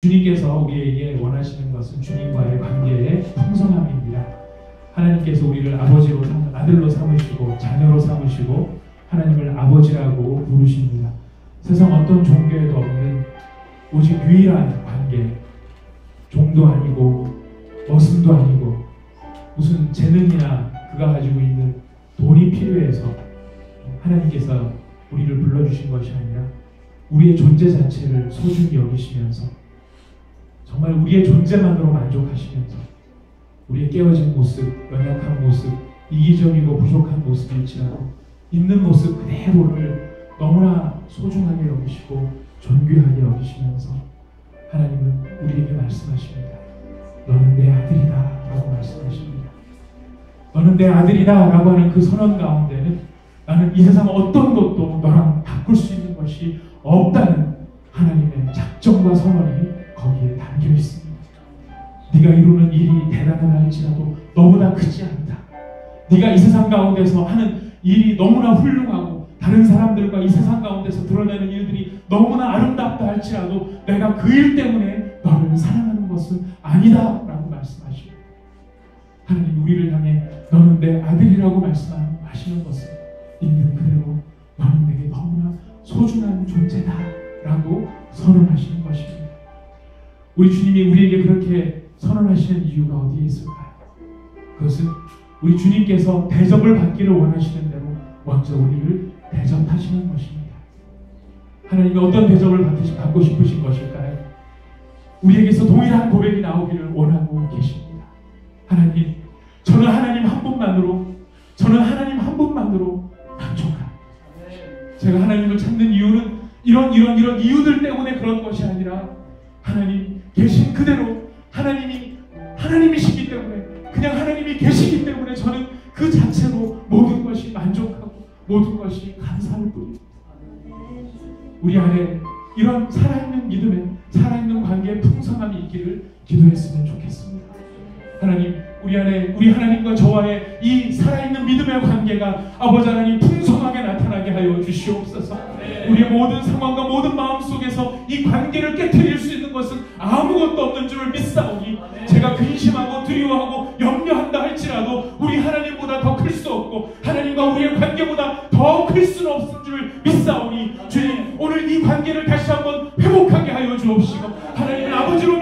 주님께서 우리에게 원하시는 것은 주님과의 관계의 풍성함입니다. 하나님께서 우리를 아버지로 삼, 아들로 삼으시고 자녀로 삼으시고 하나님을 아버지라고 부르십니다. 세상 어떤 종교에도 없는 오직 유일한 관계. 종도 아니고 머슴도 아니고 무슨 재능이나 그가 가지고 있는 돈이 필요해서 하나님께서 우리를 불러주신 것이 아니라 우리의 존재 자체를 소중히 여기시면서 정말 우리의 존재만으로 만족하시면서 우리의 깨어진 모습, 연약한 모습, 이기적이고 부족한 모습일지라도 있는 모습 그대로를 너무나 소중하게 여기시고 존귀하게 여기시면서 하나님은 우리에게 말씀하십니다. 너는 내 아들이다 라고 말씀하십니다. 너는 내 아들이다 라고 하는 그 선언 가운데는 나는 이 세상 어떤 것도 너랑 바꿀 수 있는 것이 없다는 하나님의 작정과 선언이 거기에 담겨 있습니다. 네가 이루는 일이 대단하다 할지라도 너보다 크지 않다. 네가 이 세상 가운데서 하는 일이 너무나 훌륭하고 다른 사람들과 이 세상 가운데서 드러내는 일들이 너무나 아름답다 할지라도 내가 그 일 때문에 너를 사랑하는 것은 아니다 라고 말씀하시고 하나님 우리를 향해 너는 내 아들이라고 말씀하시는 것은 있는 그대로 너는 내게 너무나 소중한 존재다 라고 선언하시는 것입니다. 우리 주님이 우리에게 그렇게 선언하시는 이유가 어디에 있을까요? 그것은 우리 주님께서 대접을 받기를 원하시는 대로 먼저 우리를 대접하시는 것입니다. 하나님이 어떤 대접을 받고 싶으신 것일까요? 우리에게서 동일한 고백이 나오기를 원하고 계십니다. 하나님, 저는 하나님 한 분만으로, 저는 하나님 한 분만으로 만족합니다. 제가 하나님을 찾는 이유는 이런 이런 이런 이유들 때문에 그런 것이 아니라 계신 그대로 하나님이 하나님이시기 때문에 그냥 하나님이 계시기 때문에 저는 그 자체로 모든 것이 만족하고 모든 것이 감사할 뿐입니다. 우리 안에 이런 살아있는 믿음에 살아있는 관계의 풍성함이 있기를 기도했으면 좋겠습니다. 하나님, 우리 안에 우리 하나님과 저와의 이 살아있는 믿음의 관계가 아버지 하나님 풍성하게 나타나게 하여 주시옵소서. 우리의 모든 상황과 모든 마음 속에서 이 관계를 깨뜨릴 수 있는 것은 아무것도 없는 줄을 믿사오니 제가 근심하고 두려워하고 염려한다 할지라도 우리 하나님보다 더 클 수 없고 하나님과 우리의 관계보다 더 클 수는 없을 줄 믿사오니 주님 오늘 이 관계를 다시 한번 회복하게 하여 주옵시고 하나님을 아버지로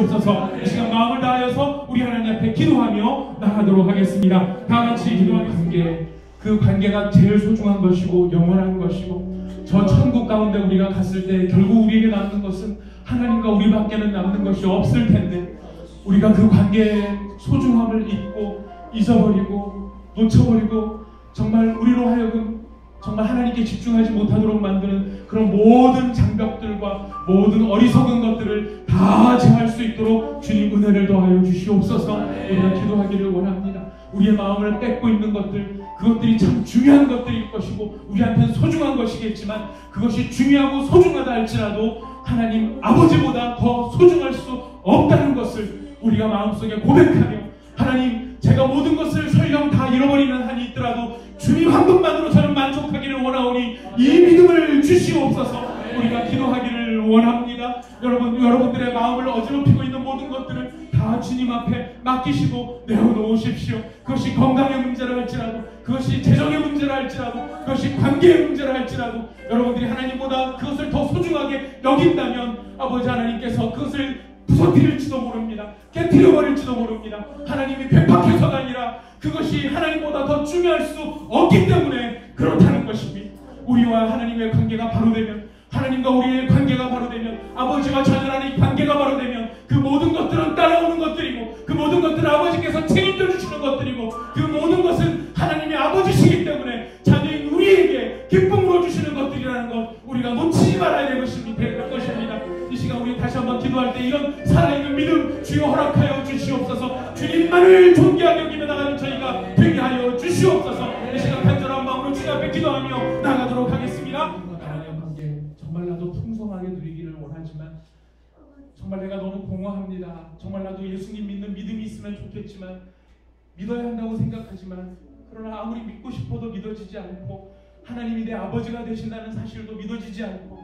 주시옵소서. 이 시간 마음을 다하여서 우리 하나님 앞에 기도하며 나가도록 하겠습니다. 다 같이 관계 그 관계가 제일 소중한 것이고 영원한 것이고 저 천국 가운데 우리가 갔을 때 결국 우리에게 남는 것은 하나님과 우리밖에는 남는 것이 없을 텐데 우리가 그 관계의 소중함을 잊고 잊어버리고 놓쳐버리고 정말 우리로 하여금 정말 하나님께 집중하지 못하도록 만드는 그런 모든 장벽들과 모든 어리석은 것들을 다 제할 수 있도록 주님 은혜를 더하여 주시옵소서 우리가 기도하기를 원합니다. 우리의 마음을 뺏고 있는 것들 그것들이 참 중요한 것들일 것이고 우리한테는 소중한 것이겠지만 그것이 중요하고 소중하다 할지라도 하나님 아버지보다 더 소중할 수 없다는 것을 우리가 마음속에 고백하며 하나님 제가 모든 것을 설령 다 잃어버리는 한이 있더라도 주님 한 분만으로 저는 만족하기를 원하오니 이 믿음을 주시옵소서 우리가 기도하기를 원합니다 여러분 여러분들의 마음을 어지럽히고 있는 모든 것들을 다 주님 앞에 맡기시고 내어놓으십시오. 그것이 건강의 문제라 할지라도, 그것이 재정의 문제라 할지라도, 그것이 관계의 문제라 할지라도, 여러분들이 하나님보다 그것을 더 소중하게 여긴다면 아버지 하나님께서 그것을 부서뜨릴지도 모릅니다. 깨뜨려 버릴지도 모릅니다. 하나님이 괴팍해서가 아니라 그것이 하나님보다 더 중요할 수 없기 때문에 그렇다는 것입니다. 우리와 하나님의 관계가 바로 되면 하나님과 우리의 관계가 바로 되면 아버지와 자녀라는 관계가 바로 되면 그 모든 것들은 따라오는 것들이고 그 모든 것들은 아버지께서 책임져 주시는 것들이고 그 모든 것은 하나님의 아버지시기 때문에 자녀인 우리에게 기쁨으로 주시는 것들이라는 것 우리가 놓치지 말아야 될 것입니다. 우리 다시 한번 기도할 때 이런 살아있는 믿음 주여 허락하여 주시옵소서 주님만을 존귀하게 여기며 나가는 저희가 되게 하여 주시옵소서 이 시간 간절한 마음으로 주님 앞에 기도하며 나가도록 하겠습니다. 정말 나도 풍성하게 누리기를 원하지만 정말 내가 너무 공허합니다. 정말 나도 예수님 믿는 믿음이 있으면 좋겠지만 믿어야 한다고 생각하지만 그러나 아무리 믿고 싶어도 믿어지지 않고 하나님이 내 아버지가 되신다는 사실도 믿어지지 않고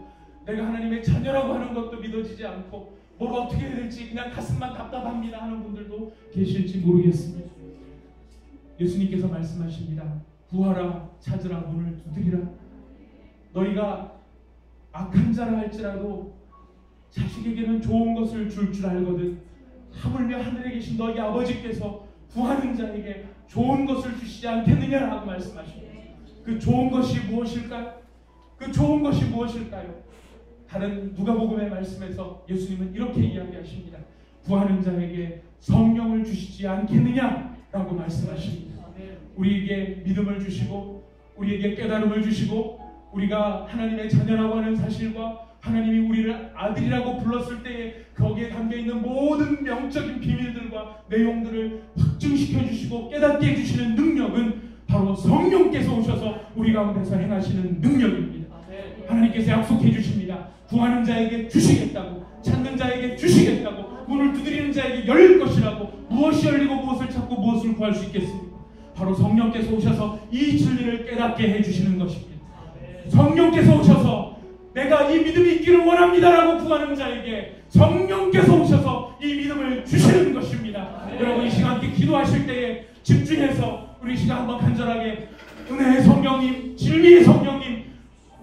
내가 하나님의 자녀라고 하는 것도 믿어지지 않고 뭘 어떻게 해야 될지 그냥 가슴만 답답합니다 하는 분들도 계실지 모르겠습니다. 예수님께서 말씀하십니다. 구하라 찾으라 문을 두드리라 너희가 악한 자라 할지라도 자식에게는 좋은 것을 줄줄 알거든 하물며 하늘에 계신 너희 아버지께서 구하는 자에게 좋은 것을 주시지 않겠느냐라고 말씀하십니다. 그 좋은 것이 무엇일까요? 그 좋은 것이 무엇일까요? 다른 누가복음의 말씀에서 예수님은 이렇게 이야기하십니다. 구하는 자에게 성령을 주시지 않겠느냐라고 말씀하십니다. 우리에게 믿음을 주시고 우리에게 깨달음을 주시고 우리가 하나님의 자녀라고 하는 사실과 하나님이 우리를 아들이라고 불렀을 때에 거기에 담겨 있는 모든 명적인 비밀들과 내용들을 확증시켜 주시고 깨닫게 해 주시는 능력은 바로 성령께서 오셔서 우리 가운데서 행하시는 능력입니다. 하나님께서 약속해 주십니다. 구하는 자에게 주시겠다고, 찾는 자에게 주시겠다고, 문을 두드리는 자에게 열릴 것이라고, 무엇이 열리고 무엇을 찾고 무엇을 구할 수 있겠습니까? 바로 성령께서 오셔서 이 진리를 깨닫게 해주시는 것입니다. 성령께서 오셔서 내가 이 믿음이 있기를 원합니다라고 구하는 자에게 성령께서 오셔서 이 믿음을 주시는 것입니다. 여러분 이 시간 기도하실 때에 집중해서 우리 시간 한번 간절하게 은혜의 성령님, 진리의 성령님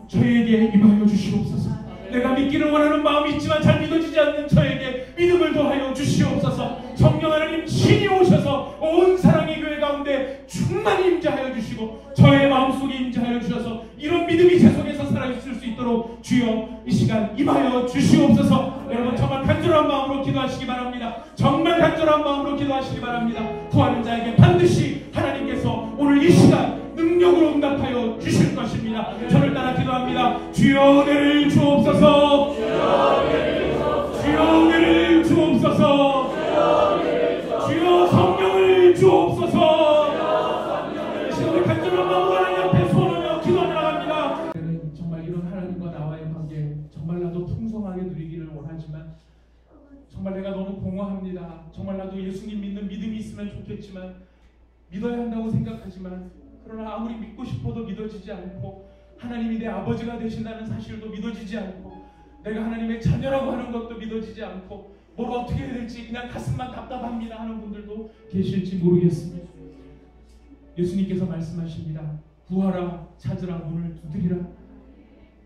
저에게 임하여 주시옵소서. 내가 믿기를 원하는 마음이 있지만 잘 믿어지지 않는 저에게 믿음을 더하여 주시옵소서. 성령 하나님 신이 오셔서 온 사랑의 교회 가운데 충만히 임재하여 주시고 저의 마음속에 임재하여 주셔서 이런 믿음이 제 속에서 살아있을 수 있도록 주여 이 시간 임하여 주시옵소서. 여러분 정말 간절한 마음으로 기도하시기 바랍니다. 정말 간절한 마음으로 기도하시기 바랍니다. 구하는 자에게 반드시 하나님께서 오늘 이 시간 능력으로 응답하여 주실 것입니다. 저를 따라 기도합니다. 주여 은혜를 주옵소서. 주여 은혜를 주옵소서. 주여 성령을 주옵소서. 이 시간에 간절한 마음으로 하나님 앞에 손하며 기도하며 나갑니다. 정말 이런 하나님과 나와의 관계 정말 나도 풍성하게 누리기를 원하지만 정말 내가 너무 공허합니다. 정말 나도 예수님 믿는 믿음이 있으면 좋겠지만 믿어야 한다고 생각하지만 그러나 아무리 믿고 싶어도 믿어지지 않고 하나님이 내 아버지가 되신다는 사실도 믿어지지 않고 내가 하나님의 자녀라고 하는 것도 믿어지지 않고 뭘 어떻게 해야 될지 그냥 가슴만 답답합니다 하는 분들도 계실지 모르겠습니다. 예수님께서 말씀하십니다. 구하라 찾으라 문을 두드리라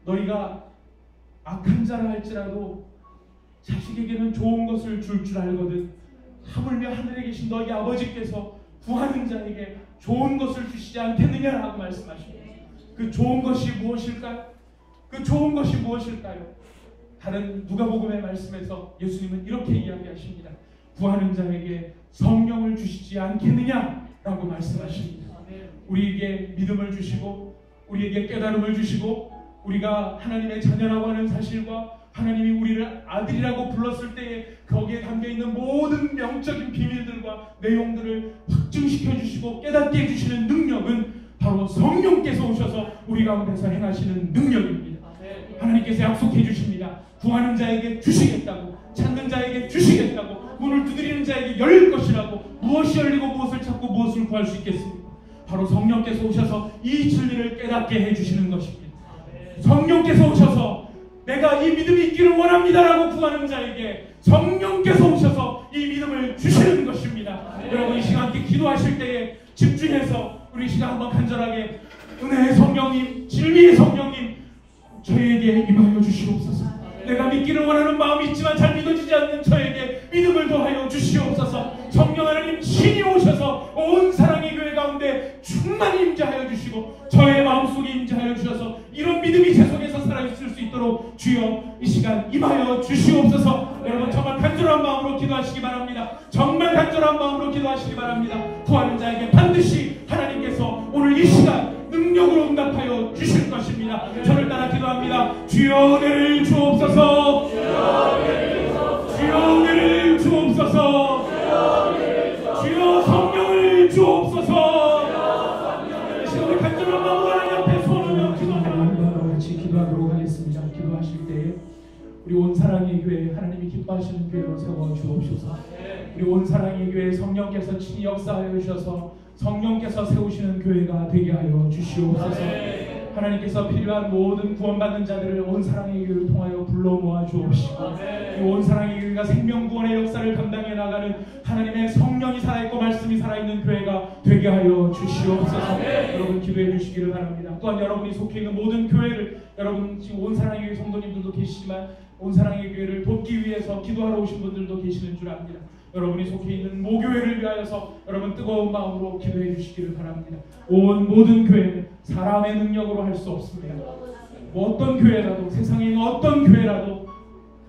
너희가 악한 자라 할지라도 자식에게는 좋은 것을 줄줄 알거든 하물며 하늘에 계신 너희 아버지께서 구하는 자에게 좋은 것을 주시지 않겠느냐라고 말씀하십니다. 그 좋은 것이 무엇일까요? 그 좋은 것이 무엇일까요? 다른 누가복음의 말씀에서 예수님은 이렇게 이야기하십니다. 구하는 자에게 성령을 주시지 않겠느냐라고 말씀하십니다. 우리에게 믿음을 주시고 우리에게 깨달음을 주시고 우리가 하나님의 자녀라고 하는 사실과 하나님이 우리를 아들이라고 불렀을 때에 거기에 담겨 있는 모든 명적인 비밀들과 내용들을 확증시켜 주시고 깨닫게 해주시는 능력은 바로 성령께서 오셔서 우리 가운데서 행하시는 능력입니다. 하나님께서 약속해 주십니다. 구하는 자에게 주시겠다고, 찾는 자에게 주시겠다고, 문을 두드리는 자에게 열릴 것이라고, 무엇이 열리고 무엇을 찾고 무엇을 구할 수 있겠습니까? 바로 성령께서 오셔서 이 진리를 깨닫게 해주시는 것입니다. 성령께서 오셔서 내가 이 믿음이 있기를 원합니다라고 구하는 자에게 성령께서 오셔서 이 믿음을 주시는 것입니다. 여러분 이 시간 함께 기도하실 때에 집중해서 우리 시간 한번 간절하게 은혜의 성령님, 진리의 성령님 저에게 임하여 주시옵소서. 내가 믿기를 원하는 마음이 있지만 잘 믿어지지 않는 저에게 믿음을 더하여 주시옵소서. 성령 하나님 신이 오셔서 온 사랑의 교회 가운데 충만히 임재하여 주시고 주시옵소서. 여러분 정말 간절한 마음으로 기도하시기 바랍니다. 정말 간절한 마음으로 기도하시기 바랍니다. 구하는 자에게 반드시 하나님께서 오늘 이 시간 능력으로 응답하여 주실 것입니다. 저를 따라 기도합니다. 주여 은혜를 주옵소서. 주여 은혜를 주옵소서. 주여 성령을 주옵소서. 이 시간에 간절한 마음으로 하나님 앞에 손을 기도합니다. 같이 기도하도록 하겠습니다. 기도하실 때에 우리 온 사랑의 교회 하나님이 기뻐하시는 교회로 세워 주옵소서. 우리 온 사랑의 교회 성령께서 친히 역사하여 주셔서 성령께서 세우시는 교회가 되게 하여 주시옵소서. 하나님께서 필요한 모든 구원받는 자들을 온 사랑의 교회를 통하여 불러 모아 주옵시고 이온 사랑의 교회가 생명 구원의 역사를 감당해 나가는 하나님의 성령이 살아있고 말씀이 살아있는 교회가 되게 하여 주시옵소서. 여러분 기도해 주시기를 바랍니다. 또한 여러분이 속해 있는 모든 교회를 여러분 지금 온 사랑의 교회 성도님들도 계시지만 온 사랑의 교회를 돕기 위해서 기도하러 오신 분들도 계시는 줄 압니다 여러분이 속해 있는 모교회를 위하여서 여러분 뜨거운 마음으로 기도해 주시기를 바랍니다. 온 모든 교회는 사람의 능력으로 할 수 없습니다. 뭐 어떤 교회라도 세상에 있는 어떤 교회라도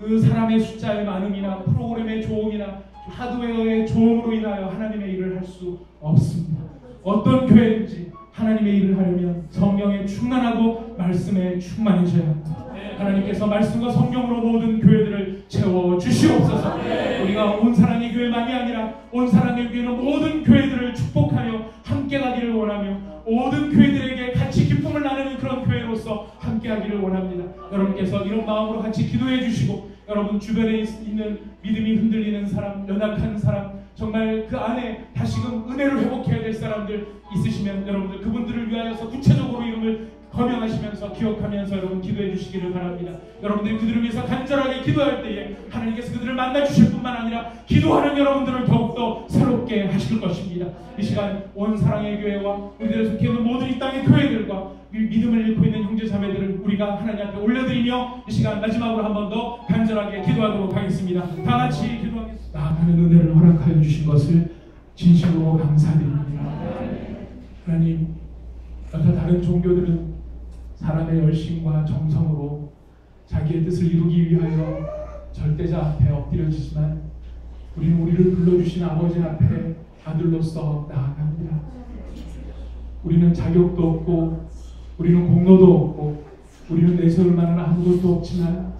그 사람의 숫자의 많음이나 프로그램의 조음이나 하드웨어의 조음으로 인하여 하나님의 일을 할 수 없습니다. 어떤 교회든지 하나님의 일을 하려면 성령에 충만하고 말씀에 충만해져야 합니다. 하나님께서 말씀과 성경으로 모든 교회들을 채워 주시옵소서. 우리가 온 사랑의 교회만이 아니라 온 사랑의 교회는 모든 교회들을 축복하여 함께 가기를 원하며 모든 교회들에게 같이 기쁨을 나누는 그런 교회로서 함께 하기를 원합니다. 여러분께서 이런 마음으로 같이 기도해 주시고 여러분 주변에 있는 믿음이 흔들리는 사람, 연약한 사람, 정말 그 안에 다시금 은혜를 회복해야 될 사람들 있으시면 여러분들 그분들을 위하여서 구체적으로 이름을 거명하시면서 기억하면서 여러분 기도해 주시기를 바랍니다. 여러분들이 그들을 위해서 간절하게 기도할 때에 하나님께서 그들을 만나 주실 뿐만 아니라 기도하는 여러분들을 더욱더 새롭게 하실 것입니다. 이 시간 온 사랑의 교회와 우리들의 속해 있는 모든 이 땅의 교회들과 믿음을 잃고 있는 형제 자매들을 우리가 하나님 앞에 올려드리며 이 시간 마지막으로 한 번 더 간절하게 기도하도록 하겠습니다. 다 같이 기도하겠습니다. 나가는 은혜를 허락하여 주신 것을 진심으로 감사드립니다. 하나님, 여타 다른 종교들은 사람의 열심과 정성으로 자기의 뜻을 이루기 위하여 절대자 앞에 엎드려지지만 우리는 우리를 불러주신 아버지 앞에 아들로서 나아갑니다. 우리는 자격도 없고 우리는 공로도 없고 우리는 내세울 만한 아무것도 없지만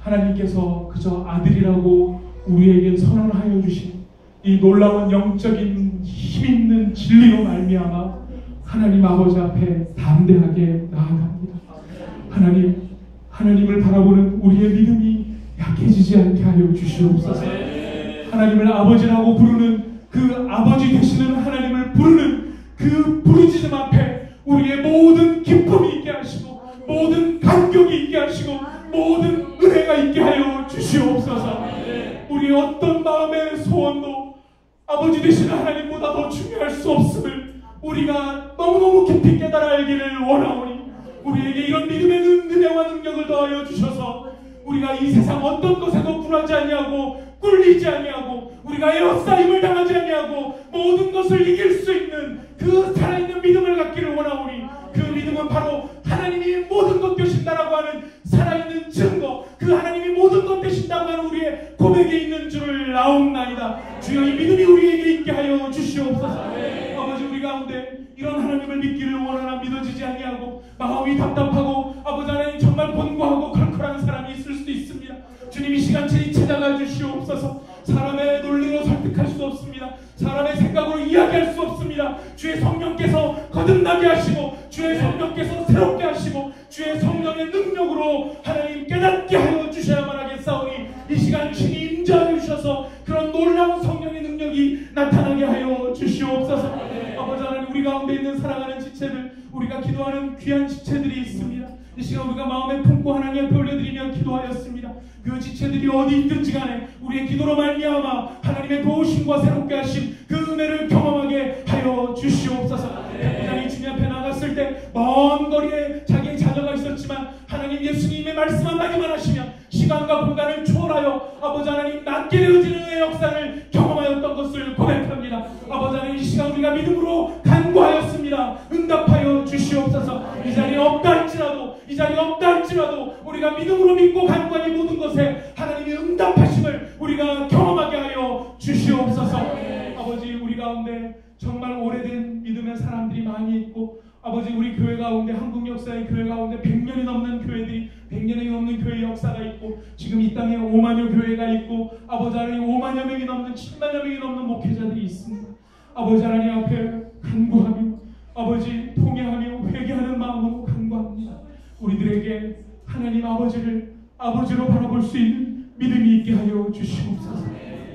하나님께서 그저 아들이라고 우리에게 선언하여 주신 이 놀라운 영적인 힘 있는 진리로 말미암아 하나님 아버지 앞에 담대하게 나아갑니다. 하나님, 하나님을 바라보는 우리의 믿음이 약해지지 않게 하여 주시옵소서. 하나님을 아버지라고 부르는 그 아버지 되시는 하나님을 부르는 그 부르짖음 앞에 우리의 모든 기쁨이 있게 하시고 모든 감격이 있게 하시고 모든 은혜가 있게 하여 주시옵소서. 우리 어떤 마음의 소원도 아버지 되시는 하나님보다 더 중요할 수 없음을 우리가 너무너무 깊이 깨달아 알기를 원하오니 우리에게 이런 믿음의 은혜와 능력을 더하여 주셔서 우리가 이 세상 어떤 것에도 굴하지 아니하고 꿀리지 아니하고 우리가 에어싸임을 당하지 아니하고 모든 것을 이길 수 있는 그 살아있는 믿음을 갖기를 원하오니 그 믿음은 바로 하나님이 모든 것 되신다라고 하는 살아있는 증거 그 하나님이 모든 것 되신다고 하는 우리의 고백에 있는 줄을 아옵나이다. 주여 이 믿음이 우리에게 있게 하여 주시옵소서 하나님을 믿기를 원하나 믿어지지 아니하고 마음이 답답하고 아버지 하나님 정말 권고하고 컬컬한 사람이 있을 수도 있습니다. 주님 이 시간차이 찾아가 주시옵소서 사람의 논리로 설득할 수 없습니다. 사람의 생각으로 이야기할 수 없습니다. 주의 성령께서 거듭나게 하시고 기도하는 귀한 지체들이 있습니다. 이 시간 우리가 마음에 품고 하나님 앞에 올려드리며 기도하였습니다. 그 지체들이 어디 있든지 간에 우리의 기도로 말미암아 하나님의 도우심과 새롭게 하심 그 은혜를 경험하게 하여 주시옵소서. 부장이 주님 앞에 나갔을 때 먼 거리에 자기의 자녀가 있었지만 하나님 예수님의 말씀 한마디만 하시면 시간과 공간을 초월하여 아버지 하나님 낫게 되어지는 은혜의 역사를 경험하였던 것을 고백합니다. 아버지 하나님 이 시간 우리가 믿음으로 간구하였습니다. 응답하여 주시옵소서. 이 자리에 없다 할지라도 이 자리에 없다 할지라도 우리가 믿음으로 믿고 간구한 이 모든 것에 하나님의 응답하심을 우리가 경험하게 하여 주시옵소서. 아버지 우리 가운데 정말 오래된 믿음의 사람들이 많이 있고 아버지 우리 교회 가운데 한국 역사의 교회 가운데 100 이 땅에 5만여 교회가 있고 아버지 하나님 5만여 명이 넘는 7만여 명이 넘는 목회자들이 있습니다. 아버지 하나님 앞에 간구하며 아버지 통회하며 회개하는 마음으로 간구합니다. 우리들에게 하나님 아버지를 아버지로 바라볼 수 있는 믿음이 있게 하여 주시옵소서.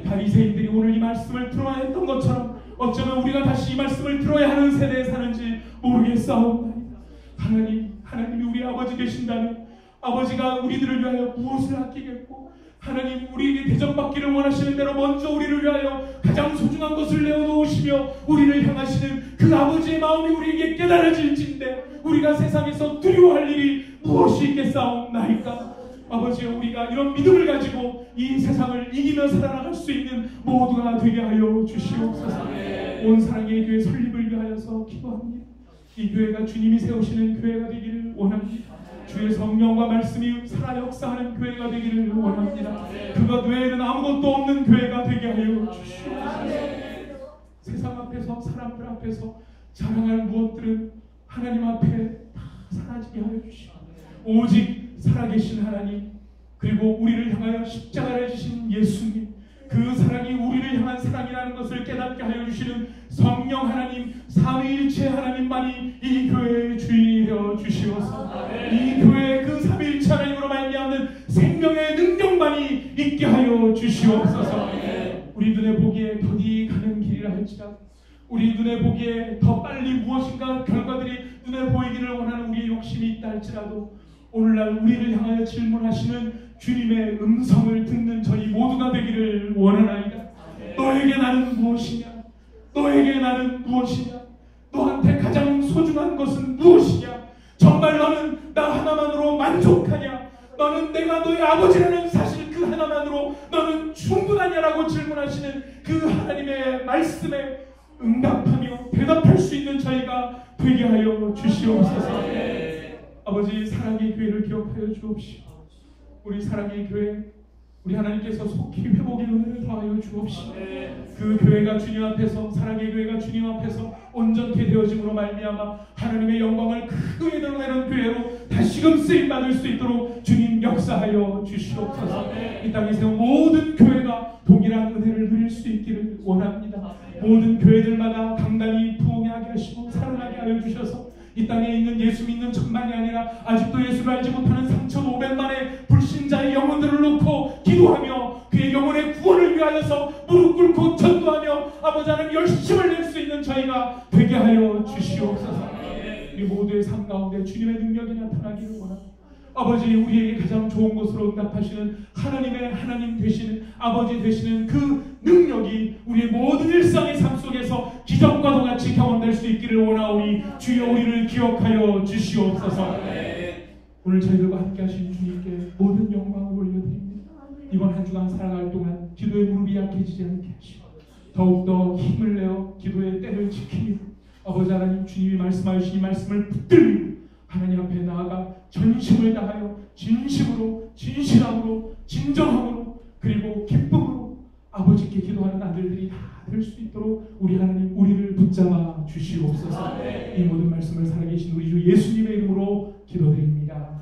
바리새인들이 오늘 이 말씀을 들어야 했던 것처럼 어쩌면 우리가 다시 이 말씀을 들어야 하는 세대에 사는지 모르겠사옵나이다. 하나님 하나님이 우리 아버지 되신다면 아버지가 우리들을 위하여 무엇을 아끼겠고 하나님 우리에게 대접받기를 원하시는 대로 먼저 우리를 위하여 가장 소중한 것을 내어놓으시며 우리를 향하시는 그 아버지의 마음이 우리에게 깨달아질진데 우리가 세상에서 두려워할 일이 무엇이 있겠사옵나이까? 아버지 우리가 이런 믿음을 가지고 이 세상을 이기며 살아나갈 수 있는 모두가 되게 하여 주시옵소서. 온 사랑의 교회 설립을 위하여서 기도합니다. 이 교회가 주님이 세우시는 교회가 되기를 원합니다 주의 성령과 말씀이 살아 역사하는 교회가 되기를 원합니다. 그것 외에는 아무것도 없는 교회가 되게 하여 주시옵소서. 세상 앞에서 사람들 앞에서 자랑할 무엇들은 하나님 앞에 다 사라지게 하여 주시고 오직 살아계신 하나님 그리고 우리를 향하여 십자가를 지신 예수님 그 사랑이 우리를 향한 사랑이라는 것을 깨닫게 하여 주시는 성령 하나님 삼위일체 하나님만이 이 교회의 주인이 되어 주시옵소서 이 교회의 그 삼위일체 하나님으로 말미암는 생명의 능력만이 있게 하여 주시옵소서 우리 눈에 보기에 더디 가는 길이라 할지라도 우리 눈에 보기에 더 빨리 무엇인가 결과들이 눈에 보이기를 원하는 우리의 욕심이 있다 할지라도 오늘날 우리를 향하여 질문하시는 주님의 음성을 듣는 저희 모두가 되기를 원하나이다. 너에게 나는 무엇이냐? 너에게 나는 무엇이냐? 너한테 가장 소중한 것은 무엇이냐? 정말 너는 나 하나만으로 만족하냐? 너는 내가 너의 아버지라는 사실 그 하나만으로 너는 충분하냐라고 질문하시는 그 하나님의 말씀에 응답하며 대답할 수 있는 저희가 되게 하여 주시옵소서. 아버지 사랑의 교회를 기억하여 주옵시오. 우리 사랑의 교회 우리 하나님께서 속히 회복의 은혜를 더하여 주옵시고 그 교회가 주님 앞에서 사랑의 교회가 주님 앞에서 온전케 되어짐으로 말미암아 하나님의 영광을 크게 드러내는 교회로 다시금 쓰임 받을 수 있도록 주님 역사하여 주시옵소서. 이 땅에 세운 모든 교회가 동일한 은혜를 누릴 수 있기를 원합니다. 모든 교회들마다 강단이 부흥하게 하시고 살아나게 하여 주셔서 이 땅에 있는 예수 믿는 천만이 아니라 아직도 예수를 알지 못하는 3,500만의 불신자의 영혼들을 놓고 기도하며 그의 영혼의 구원을 위하여서 무릎 꿇고 전도하며 아버지 하나님 열심을 낼 수 있는 저희가 되게 하여 주시옵소서. 우리 모두의 삶 가운데 주님의 능력이 나타나기를 원합니다. 아버지 우리에게 가장 좋은 것으로 응답하시는 하나님의 하나님 되시는 아버지 되시는 그 능력이 우리의 모든 일상의 삶 속에서 기적과도 같이 경험될 수 있기를 원하오니 주여 우리를 기억하여 주시옵소서 오늘 저희들과 함께 하신 주님께 모든 영광을 올려드립니다. 이번 한 주간 살아갈 동안 기도의 무릎이 약해지지 않게 하시고 더욱더 힘을 내어 기도의 때를 지키며 아버지 하나님 주님이 말씀하신 이 말씀을 붙들고 하나님 앞에 나아가 전심을 다하여 진심으로 진실함으로 진정함으로 그리고 기쁨으로 아버지께 기도하는 아들들이 다 될 수 있도록 우리 하나님 우리를 붙잡아 주시옵소서 이 모든 말씀을 살아계신 우리 주 예수님의 이름으로 기도드립니다.